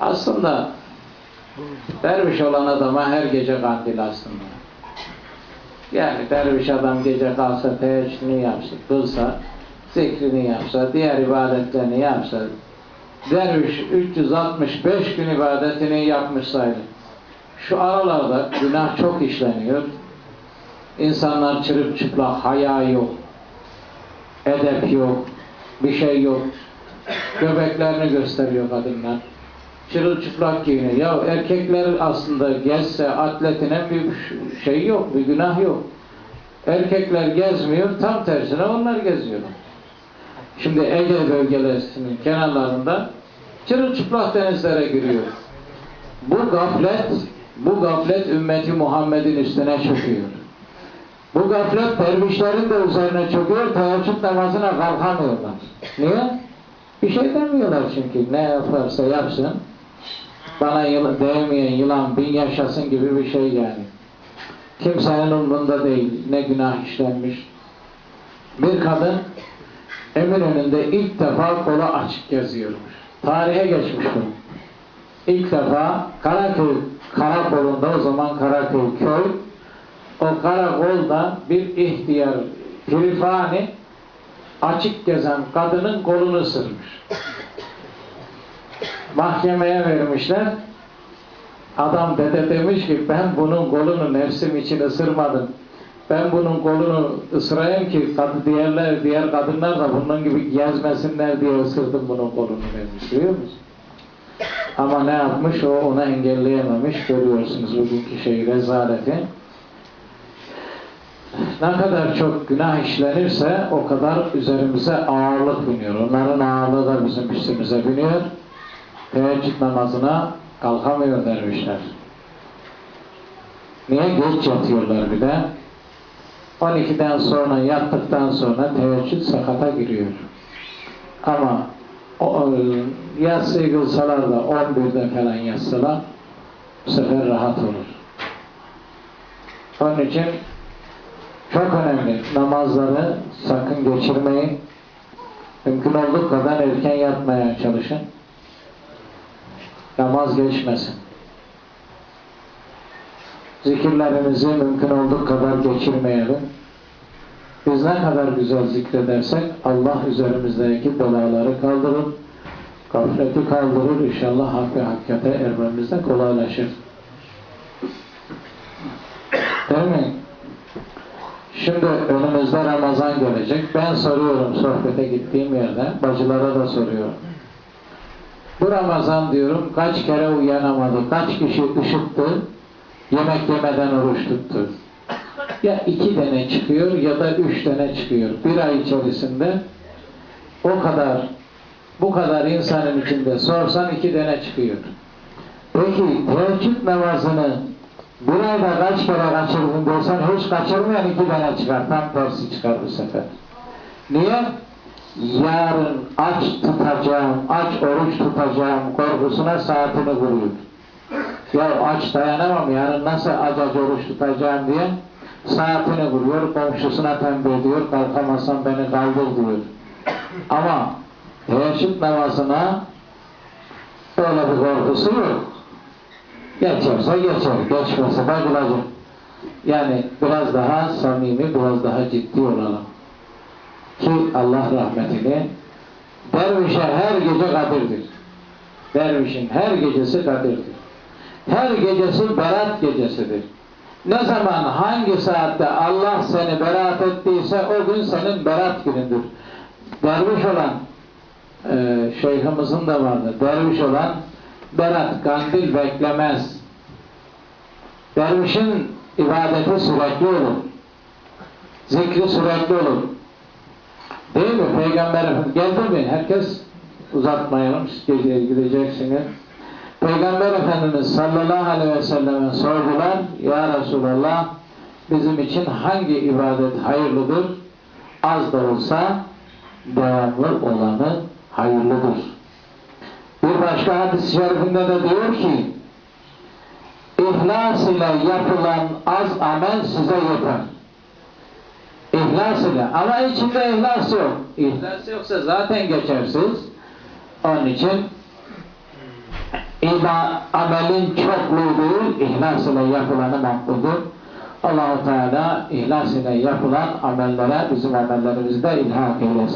Aslında derviş olan adama her gece kandil aslında. Yani derviş adam gece kalsa teheccüdünü yapsa, kılsa, zikrini yapsa, diğer ibadetlerini yapsa, derviş 365 gün ibadetini yapmış sayılır. Şu aralarda günah çok işleniyor. İnsanlar çırıp çıplak, haya yok, edep yok, bir şey yok. Göbeklerini gösteriyor kadınlar. Çırılçıplak giyiniyor. Ya erkekler aslında gezse atletine bir şey yok, bir günah yok. Erkekler gezmiyor, tam tersine onlar geziyorlar. Şimdi Ege bölgelerinin kenarlarında çırılçıplak denizlere giriyor. Bu gaflet, bu gaflet ümmeti Muhammed'in üstüne çöküyor. Bu gaflet dervişlerin de üzerine çöküyor, teheccüd namazına kalkamıyorlar. Niye? Bir şey demiyorlar çünkü ne yaparsa yapsın bana yılan, değmeyen yılan bin yaşasın gibi bir şey yani. Kimsenin umrunda değil. Ne günah işlenmiş. Bir kadın Eminönü'nde ilk defa kolu açık geziyormuş. Tarihe geçmiş bu. İlk defa Karaköy karakolunda o zaman Karaköy köy o karakolda bir ihtiyar pirifani açık gezen kadının kolunu ısırmış. Mahkemeye vermişler. Adam dede demiş ki ben bunun kolunu nefsim için ısırmadım. Ben bunun kolunu ısırayım ki kadın diğerler, diğer kadınlar da bunun gibi gezmesinler diye ısırdım bunun kolunu demiş. Biliyor musun? Ama ne yapmış? O onu engelleyememiş. Görüyorsunuz bugünkü şeyi, rezaleti. Ne kadar çok günah işlenirse o kadar üzerimize ağırlık biniyor. Onların ağırlığı da bizim üstümüze biniyor. Teheccüd namazına kalkamıyor dervişler. Niye? Geç yatıyorlar bir de. 12'den sonra yattıktan sonra teheccüd sakata giriyor. Ama o, yatsıyı kılsalar da 11'de falan yatsalar bu sefer rahat olur. Onun için çok önemli. Namazları sakın geçirmeyin. Mümkün olduğu kadar erken yatmaya çalışın. Namaz geçmesin. Zikirlerimizi mümkün olduğu kadar geçirmeyelim. Biz ne kadar güzel zikredersek Allah üzerimizdeki belaları kaldırır, gafleti kaldırır. İnşallah hak ve hakikate ermemizde kolaylaşır. Değil mi? Şimdi önümüzde Ramazan gelecek. Ben soruyorum sohbete gittiğim yerde, bacılara da soruyorum. Bu Ramazan diyorum kaç kere uyanamadı, kaç kişi ışıttı, yemek yemeden oruç tuttu. Ya iki tane çıkıyor ya da üç tane çıkıyor. Bir ay içerisinde o kadar, bu kadar insanın içinde sorsan iki tane çıkıyor. Peki teheccüd namazını bir ayda kaç kere kaçırdın dersen hiç kaçırmayan iki tane çıkar. Tam tersi çıkar bu sefer. Niye? Yarın aç tutacağım, aç oruç tutacağım korkusuna saatini vuruyor. Ya aç dayanamam yarın nasıl aç aç oruç tutacağım diye saatini vuruyor, komşusuna tembih ediyor, kalkamazsan beni kaldır diyor. Ama teheccüd namazına böyle bir korkusu yok. Geçerse geçer, geçmese de kılacak. Yani biraz daha samimi, biraz daha ciddi olalım. Ki Allah rahmetini dervişe her gece kadirdir. Dervişin her gecesi kadirdir. Her gecesi berat gecesidir. Ne zaman hangi saatte Allah seni berat ettiyse o gün senin berat günündür. Derviş olan e, şeyhimizin de vardı. Derviş olan berat, kandil beklemez. Dervişin ibadeti sürekli olur. Zikri sürekli olur. Değil mi? Peygamber Efendimiz geldi mi? Herkes uzatmayalım. Siz gideceksiniz. Peygamber Efendimiz sallallahu aleyhi ve selleme sordular. Ya Resulallah bizim için hangi ibadet hayırlıdır? Az da olsa devamlı olanı hayırlıdır. Bir başka hadis-i şerifinde de diyor ki İhlas ile yapılan az amel size yeter. İhlas ile. Ama içinde ihlas yok. İhlas yoksa zaten geçersiz. Onun için İba, amelin çokluğu ihlas ile yapılanı makbudur. allah Teala ihlas ile yapılan amellere bizim amellerimizi de ilhak eylesin.